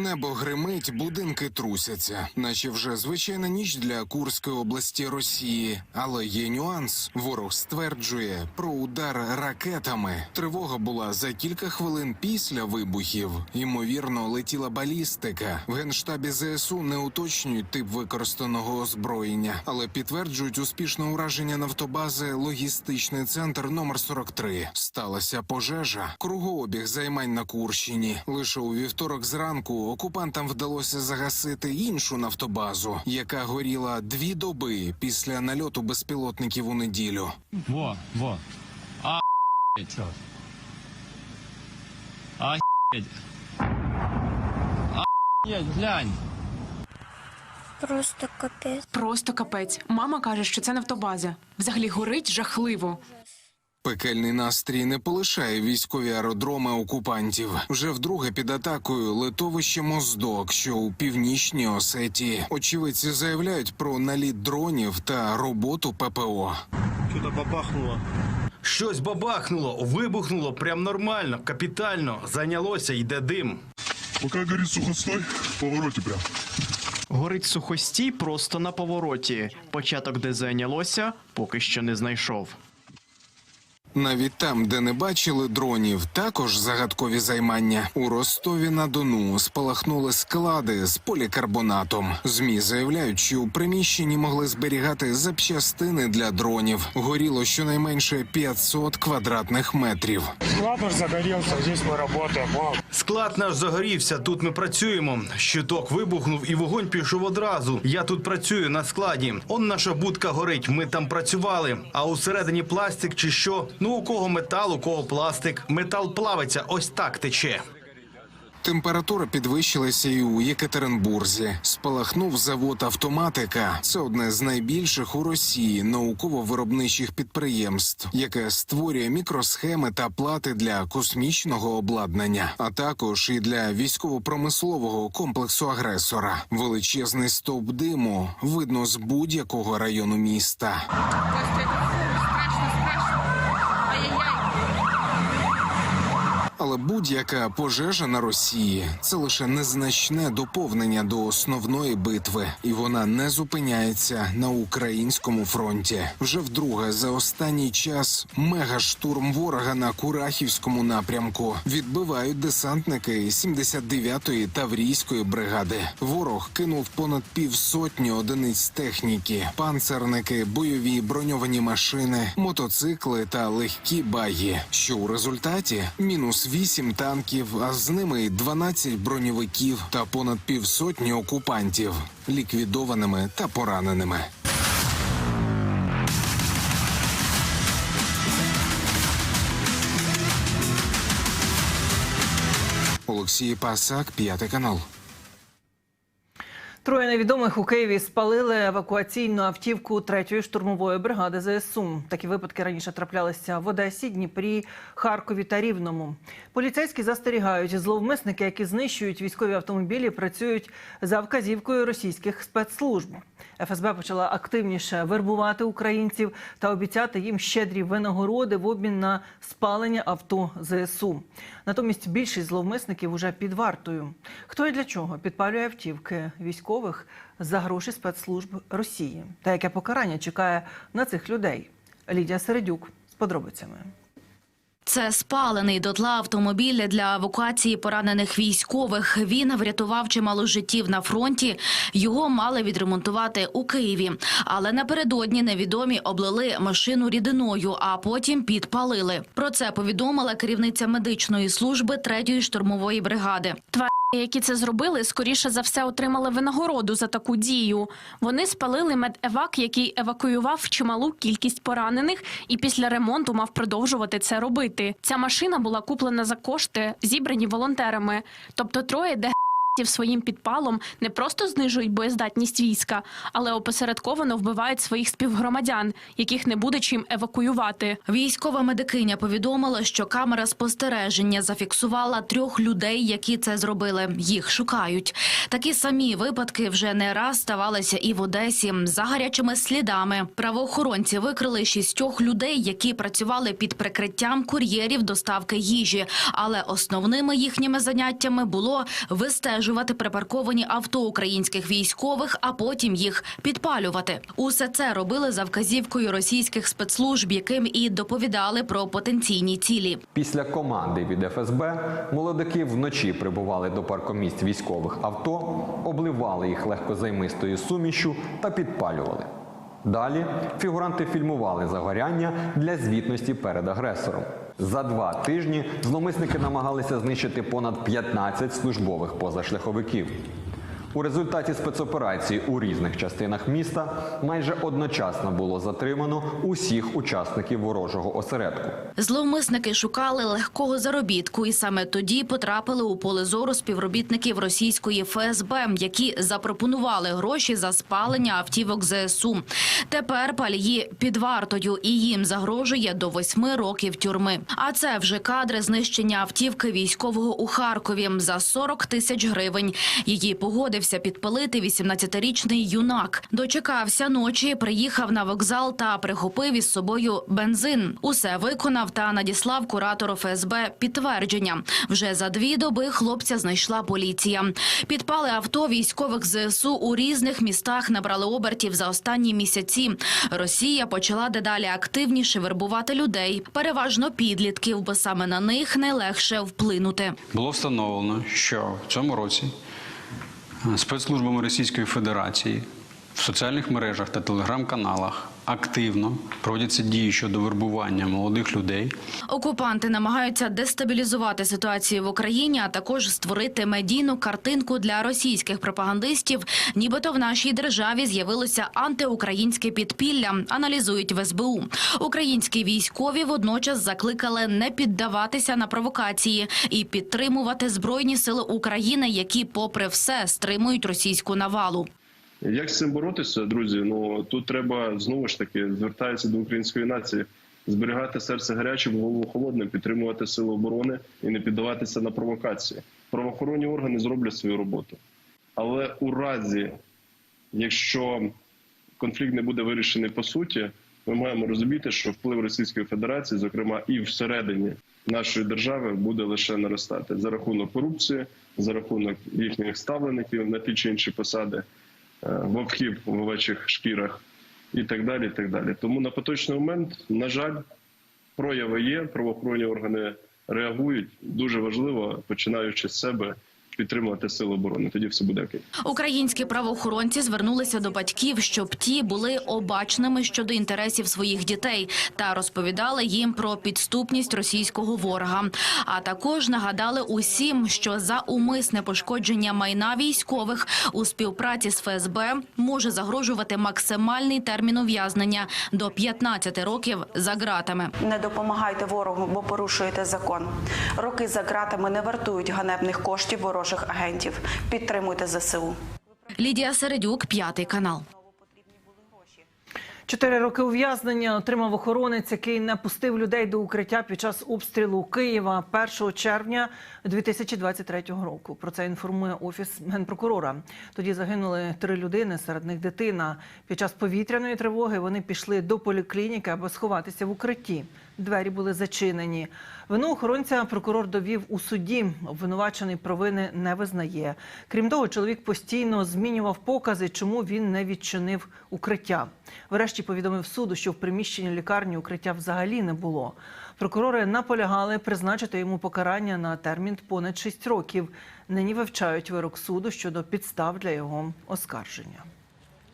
Небо гримить, будинки трусяться, наче вже звичайна ніч для Курської області Росії. Але є нюанс. Ворог стверджує про удар ракетами. Тривога була за кілька хвилин після вибухів. Ймовірно, летіла балістика. В генштабі ЗСУ не уточнюють тип використаного озброєння, але підтверджують успішне ураження нафтобази логістичний центр номер 43. Сталася пожежа. Кругообіг займань на Курщині. Лише у вівторок зранку окупантам вдалося загасити іншу нафтобазу, яка горіла дві доби після нальоту безпілотників у неділю. Во, во. А? А, а, глянь. Просто капець. Просто капець. Мама каже, що це нафтобаза. Взагалі горить жахливо. Пекельний настрій не полишає військові аеродроми окупантів. Вже вдруге під атакою литовище Моздок, що у північній Осетії. Очевидці заявляють про наліт дронів та роботу ППО. Что-то бабахнуло. Щось бабахнуло, вибухнуло прям нормально, капітально. Зайнялося, йде дим. Пока горит сухостой, в повороте прям. Горить сухостій просто на повороті. Початок, де зайнялося, поки що не знайшов. Навіть там, де не бачили дронів, також загадкові займання. У Ростові на Дону спалахнули склади з полікарбонатом. Змі заявляють, що у приміщенні могли зберігати запчастини для дронів. Горіло щонайменше 500 квадратних метрів. Склад наш здесь мы работаем. Вау. Склад наш загорівся, тут ми працюємо. Щиток вибухнув і вогонь пішов одразу. Я тут працюю на складі. Он наша будка горить, ми там працювали. А усередині пластик чи що? Ну у кого метал, у кого пластик. Метал плавиться, ось так тече. Температура підвищилася і у Єкатеринбурзі. Спалахнув завод автоматика. Це одне з найбільших у Росії науково-виробничих підприємств, яке створює мікросхеми та плати для космічного обладнання, а також і для військово-промислового комплексу агресора. Величезний стовп диму видно з будь-якого району міста. Але будь-яка пожежа на Росії це лише незначне доповнення до основної битви, і вона не зупиняється на українському фронті. Вже вдруге за останній час мегаштурм ворога на Курахівському напрямку відбивають десантники 79-ї таврійської бригади. Ворог кинув понад півсотні одиниць техніки, панцерники, бойові броньовані машини, мотоцикли та легкі багі. Що у результаті мінус 8 танків, а з ними й 12 броньовиків та понад півсотні окупантів, ліквідованими та пораненими. Олексій Пасак, п'ятий канал. Троє невідомих у Києві спалили евакуаційну автівку третьої штурмової бригади ЗСУ. Такі випадки раніше траплялися в Одесі, Дніпрі, Харкові та Рівному. Поліцейські застерігають, зловмисники, які знищують військові автомобілі, працюють за вказівкою російських спецслужб. ФСБ почала активніше вербувати українців та обіцяти їм щедрі винагороди в обмін на спалення авто ЗСУ. Натомість більшість зловмисників уже під вартою. Хто і для чого підпалює автівки військових за гроші спецслужб Росії? Та яке покарання чекає на цих людей? Лідія Середюк з подробицями. Це спалений дотла автомобіль для евакуації поранених військових. Він врятував чимало життів на фронті. Його мали відремонтувати у Києві. Але напередодні невідомі облили машину рідиною, а потім підпалили. Про це повідомила керівниця медичної служби третьої штурмової бригади. Які це зробили, скоріше за все отримали винагороду за таку дію. Вони спалили медевак, який евакуював чималу кількість поранених, і після ремонту мав продовжувати це робити. Ця машина була куплена за кошти, зібрані волонтерами. Тобто троє де своїм підпалом не просто знижують боєздатність війська, але опосередковано вбивають своїх співгромадян, яких не буде чим евакуювати. Військова медикиня повідомила, що камера спостереження зафіксувала трьох людей, які це зробили. Їх шукають. Такі самі випадки вже не раз ставалися і в Одесі за гарячими слідами. Правоохоронці викрили шістьох людей, які працювали під прикриттям кур'єрів доставки їжі. Але основними їхніми заняттями було вистеження обстежувати припарковані авто українських військових, а потім їх підпалювати. Усе це робили за вказівкою російських спецслужб, яким і доповідали про потенційні цілі. Після команди від ФСБ молодики вночі прибували до паркомісць військових авто, обливали їх легкозаймистою сумішю та підпалювали. Далі фігуранти фільмували загоряння для звітності перед агресором. За два тижні зловмисники намагалися знищити понад 15 службових позашляховиків. У результаті спецоперації у різних частинах міста майже одночасно було затримано усіх учасників ворожого осередку. Зловмисники шукали легкого заробітку, і саме тоді потрапили у поле зору співробітників російської ФСБ, які запропонували гроші за спалення автівок ЗСУ. Tепер палії під вартою, і їм загрожує до восьми років тюрми. А це вже кадри знищення автівки військового у Харкові за 40 тисяч гривень. Її погодився підпалити 18-річний юнак. Дочекався ночі, приїхав на вокзал та прихопив із собою бензин. Усе виконав та надіслав куратору ФСБ підтвердження. Вже за дві доби хлопця знайшла поліція. Підпали авто військових ЗСУ у різних містах набрали обертів за останні місяці. Росія почала дедалі активніше вербувати людей, переважно підлітків, бо саме на них найлегше вплинути. Було встановлено, що в цьому році спецслужбами Російської Федерації в соціальних мережах та телеграм-каналах активно проводяться дії щодо вербування молодих людей Окупанти намагаються дестабілізувати ситуацію в Україні, а також створити медійну картинку для російських пропагандистів. Нібито в нашій державі з'явилося антиукраїнське підпілля. Аналізують в СБУ. Українські військові водночас закликали не піддаватися на провокації і підтримувати збройні сили України, які, попри все, стримують російську навалу. Як з цим боротися, друзі? Ну тут треба знову ж таки звертається до української нації. Зберігати серце гарячим, голову холодним, підтримувати сили оборони і не піддаватися на провокації. Правоохоронні органи зроблять свою роботу. Але у разі, якщо конфлікт не буде вирішений по суті, ми маємо розуміти, що вплив Російської Федерації, зокрема і всередині нашої держави, буде лише наростати за рахунок корупції, за рахунок їхніх ставлеників на ті чи інші посади, вовків в овечих шкірах і так далі. і так далі. Тому на поточний момент, на жаль, прояви є, правоохоронні органи реагують. Дуже важливо, починаючи з себе, підтримувати сили оборони. Тоді все буде окей. Українські правоохоронці звернулися до батьків, щоб ті були обачними щодо інтересів своїх дітей та розповідали їм про підступність російського ворога. А також нагадали усім, що за умисне пошкодження майна військових у співпраці з ФСБ може загрожувати максимальний термін ув'язнення до 15 років за ґратами. Не допомагайте ворогу, бо порушуєте закон. Роки за ґратами не вартують ганебних коштів ворожих агентів. Підтримуйте ЗСУ. Лідія Середюк, п'ятий канал. Чотири роки ув'язнення отримав охоронець, який не пустив людей до укриття під час обстрілу Києва 1 червня 2023 року. Про це інформує офіс генпрокурора. Тоді загинули три людини, серед них дитина. Під час повітряної тривоги вони пішли до поліклініки, аби сховатися в укритті. Двері були зачинені. Вину охоронця прокурор довів у суді. Обвинувачений провини не визнає. Крім того, чоловік постійно змінював покази, чому він не відчинив укриття. Врешті повідомив суду, що в приміщенні лікарні укриття взагалі не було. Прокурори наполягали призначити йому покарання на термін понад 6 років. Нині вивчають вирок суду щодо підстав для його оскарження.